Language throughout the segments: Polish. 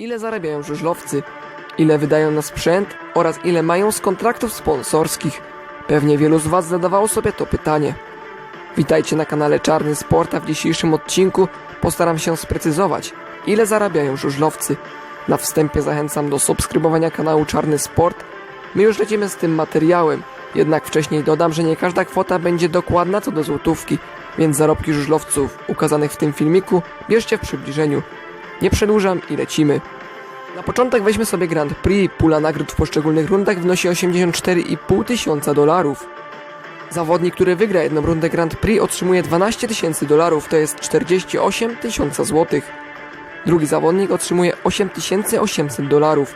Ile zarabiają żużlowcy? Ile wydają na sprzęt? Oraz ile mają z kontraktów sponsorskich? Pewnie wielu z Was zadawało sobie to pytanie. Witajcie na kanale Czarny Sport, a w dzisiejszym odcinku postaram się sprecyzować, ile zarabiają żużlowcy. Na wstępie zachęcam do subskrybowania kanału Czarny Sport. My już lecimy z tym materiałem, jednak wcześniej dodam, że nie każda kwota będzie dokładna co do złotówki, więc zarobki żużlowców ukazanych w tym filmiku bierzcie w przybliżeniu. Nie przedłużam i lecimy. Na początek weźmy sobie Grand Prix. Pula nagród w poszczególnych rundach wynosi 84,5 tysiąca dolarów. Zawodnik, który wygra jedną rundę Grand Prix otrzymuje 12 tysięcy dolarów, to jest 48 tysiąca złotych. Drugi zawodnik otrzymuje 8800 dolarów.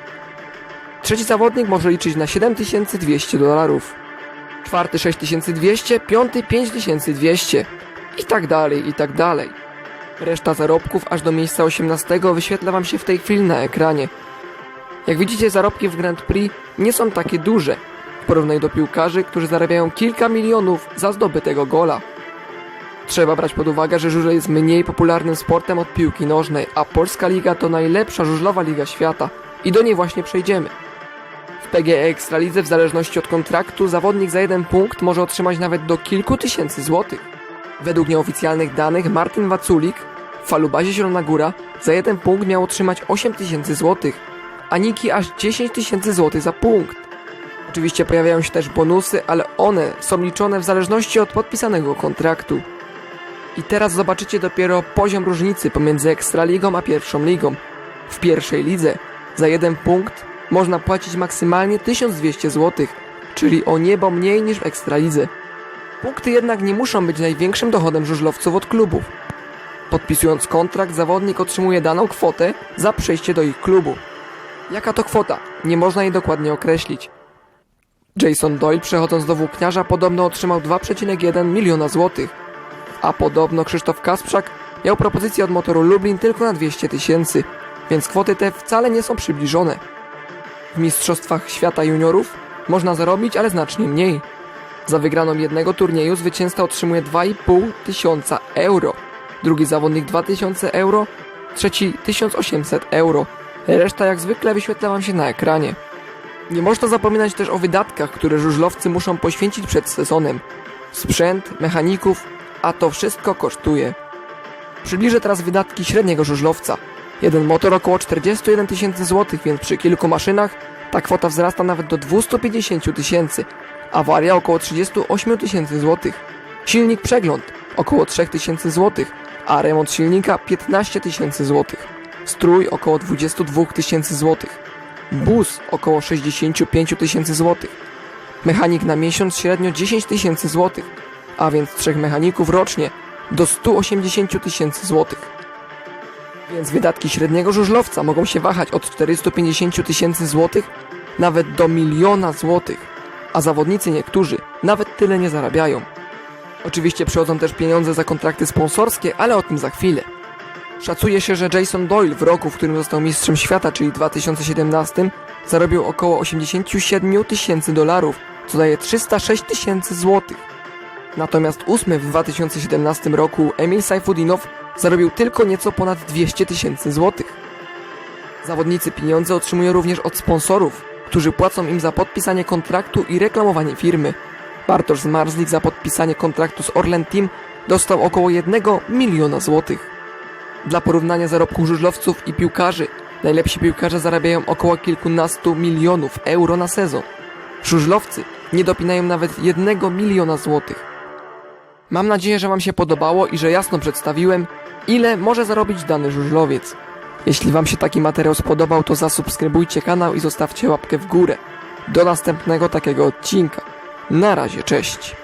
Trzeci zawodnik może liczyć na 7200 dolarów. Czwarty 6200, piąty 5200 i tak dalej, i tak dalej. Reszta zarobków aż do miejsca 18 wyświetla Wam się w tej chwili na ekranie. Jak widzicie, zarobki w Grand Prix nie są takie duże w porównaniu do piłkarzy, którzy zarabiają kilka milionów za zdobytego gola. Trzeba brać pod uwagę, że żużel jest mniej popularnym sportem od piłki nożnej, a Polska Liga to najlepsza żużlowa liga świata i do niej właśnie przejdziemy. W PGE Ekstralidze w zależności od kontraktu zawodnik za jeden punkt może otrzymać nawet do kilku tysięcy złotych. Według nieoficjalnych danych Martin Waculik w falubazie Zielona Góra za jeden punkt miał otrzymać 8 tysięcy złotych, a Niki aż 10 tysięcy złotych za punkt. Oczywiście pojawiają się też bonusy, ale one są liczone w zależności od podpisanego kontraktu. I teraz zobaczycie dopiero poziom różnicy pomiędzy Ekstraligą a pierwszą ligą. W pierwszej lidze za jeden punkt można płacić maksymalnie 1200 zł, czyli o niebo mniej niż w Ekstralidze. Punkty jednak nie muszą być największym dochodem żużlowców od klubów. Podpisując kontrakt, zawodnik otrzymuje daną kwotę za przejście do ich klubu. Jaka to kwota? Nie można jej dokładnie określić. Jason Doyle przechodząc do włókniarza podobno otrzymał 2,1 miliona złotych, a podobno Krzysztof Kasprzak miał propozycję od motoru Lublin tylko na 200 tysięcy, więc kwoty te wcale nie są przybliżone. W Mistrzostwach Świata Juniorów można zarobić, ale znacznie mniej. Za wygraną jednego turnieju zwycięzca otrzymuje 2,5 tysiąca euro, drugi zawodnik 2000 euro, trzeci 1800 euro. Reszta jak zwykle wyświetla Wam się na ekranie. Nie można zapominać też o wydatkach, które żużlowcy muszą poświęcić przed sezonem. Sprzęt, mechaników, a to wszystko kosztuje. Przybliżę teraz wydatki średniego żużlowca. Jeden motor około 41 tysięcy złotych, więc przy kilku maszynach ta kwota wzrasta nawet do 250 tysięcy. Awaria około 38 tysięcy złotych. Silnik przegląd około 3 tysięcy złotych, a remont silnika 15 tysięcy złotych. Strój około 22 tysięcy złotych. Bus około 65 tysięcy złotych. Mechanik na miesiąc średnio 10 tysięcy złotych, a więc trzech mechaników rocznie do 180 tysięcy złotych. Więc wydatki średniego żużlowca mogą się wahać od 450 tysięcy złotych nawet do miliona złotych, a zawodnicy niektórzy nawet tyle nie zarabiają. Oczywiście przychodzą też pieniądze za kontrakty sponsorskie, ale o tym za chwilę. Szacuje się, że Jason Doyle w roku, w którym został mistrzem świata, czyli 2017, zarobił około 87 tysięcy dolarów, co daje 306 tysięcy złotych. Natomiast ósmy w 2017 roku Emil Sajfudinow zarobił tylko nieco ponad 200 tysięcy złotych. Zawodnicy pieniądze otrzymują również od sponsorów, którzy płacą im za podpisanie kontraktu i reklamowanie firmy. Bartosz Zmarzlik za podpisanie kontraktu z Orlen Team dostał około 1 miliona złotych. Dla porównania zarobków żużlowców i piłkarzy, najlepsi piłkarze zarabiają około kilkunastu milionów euro na sezon. Żużlowcy nie dopinają nawet jednego miliona złotych. Mam nadzieję, że Wam się podobało i że jasno przedstawiłem, ile może zarobić dany żużlowiec. Jeśli Wam się taki materiał spodobał, to zasubskrybujcie kanał i zostawcie łapkę w górę. Do następnego takiego odcinka. Na razie, cześć.